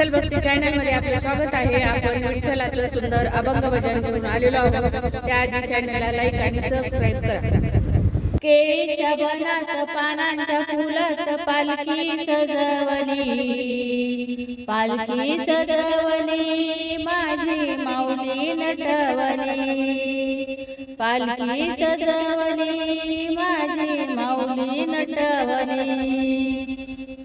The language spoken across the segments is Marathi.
विठ्ठल भक्ती चॅनलमध्ये आपलं स्वागत आहे. आपण विठ्ठलाचं सुंदर अभंग भजन घेऊन आलेलो आहोत. त्याआधी चॅनलला लाईक आणि सबस्क्राईब करा. केळीच्या बनात पानांच्या फुलात पालखी सजवली. पालखी सजवली माझी माऊली नटवली. पालखी सजवली माझी माऊली नटवली.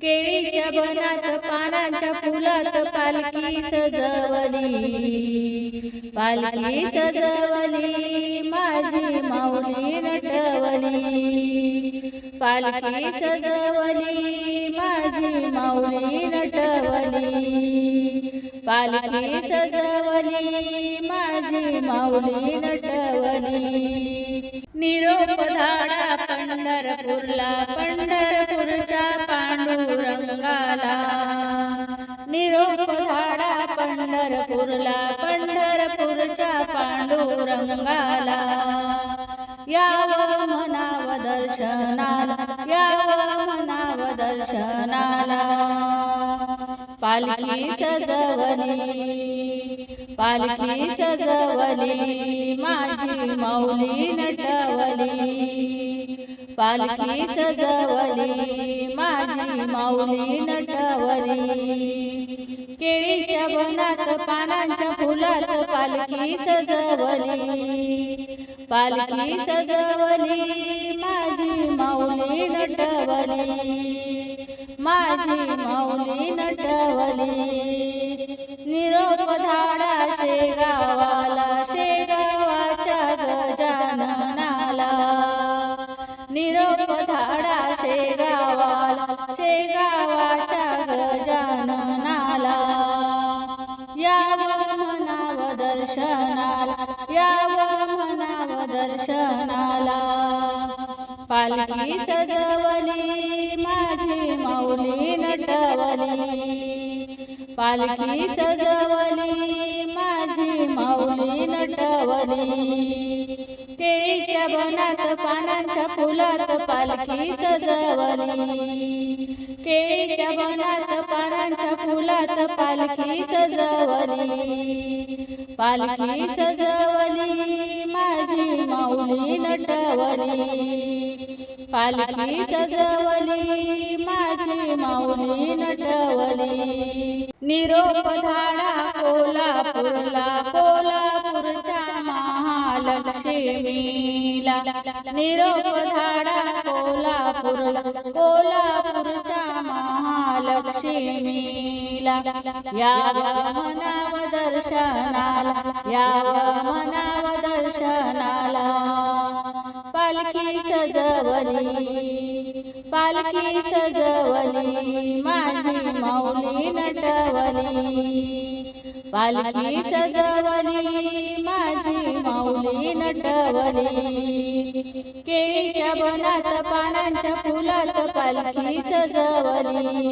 केळीच्या बनात पानांच्या फुलात पालखी सजवली. पालखी सजवली माझी माऊली नटवली. पालखी सजवली माझी माऊली नटवली. पालखी सजवली माझी माऊली नटवली. निरोप धाडा पंढरपूरला पंढरपूर पुरला पंढरपूरच्या पांडुरंगाला. याव म्हणाव दर्शनाला याव म्हणाव दर्शनाला. पालखी सजवली पालखी सजवली माझी माऊली नटवली. पालखी सजवली माझी माऊली नटवली. केळीच्या वनात पानांच्या फुलात पालखी सजवली. पालखी सजवली माझी माऊली नटवली. माझी माऊली नटवली. निरोप धाडा शेगावाला शेगावाच्या गजाननाला. निरोप धाडा शेगावाला शेगावाच्या गजाननाला याव म्हणाव दर्शनाला याव म्हणाव दर्शनाला. पालखी सजवली माझी माऊली नटवली. पालखी सजवली माझी माऊली नटवली. केळीच्या बनात पानांच्या फुलात पालखी सजवली. केळीच्या बनात पानांच्या फुलात पालखी सजवली. पालखी सजवली माझी माऊली नटवली. पालखी सजवली माझी माऊली नटवली. निरोप धाडा कोल्हापूरला कोल्हापूरच्या महालक्ष्मीला निरोप धाडा कोल्हापूर कोल्हापूरच्या महालक्ष्मीला. याव मनाव दर्शनाला याव मनाव दर्शनाला पालखी सजवली पालखी सजवली माझी माऊली नटवली. पालखी सजवली माझी माऊली नटवली. केळीच्या बनात पानांच्या फुलात पालखी सजवली.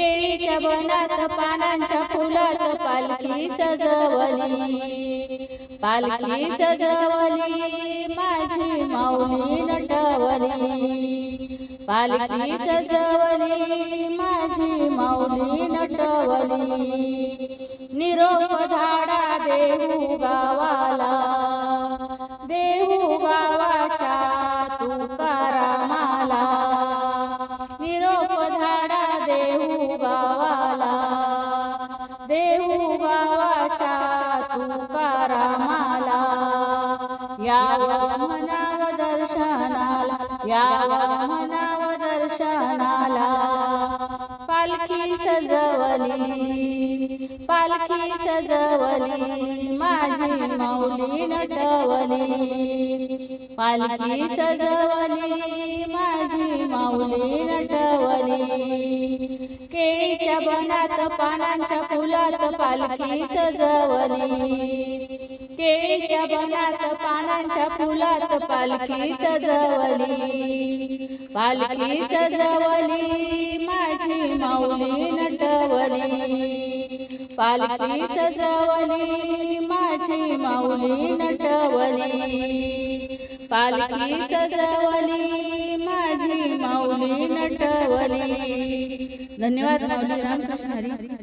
केळीच्या बनात पानांच्या फुलात पालखी सजवली. पालखी सजवली माझी माऊली नटवली. पालखी सजवली माझी माऊली नटवली. निरोप धाडा देऊ गावाला. तुकारामाला याव मनाव दर्शनाला याव मनाव दर्शनाला. पालखी सजवली पालखी सजवली माझी माऊली नटवली. पालखी सजवली माझी माऊली नटवली. केळीच्या बनात पानांच्या फुलात पालखी सजवली. केळीच्या बनात पानांच्या फुलात पालखी सजवली. पालखी सजवली माझी माऊली नटवली. पालखी सजवली माझी माऊली नटवली. पालखी सजवली माझी माऊली नटवली. धन्यवाद माऊली रामकृष्ण हरी.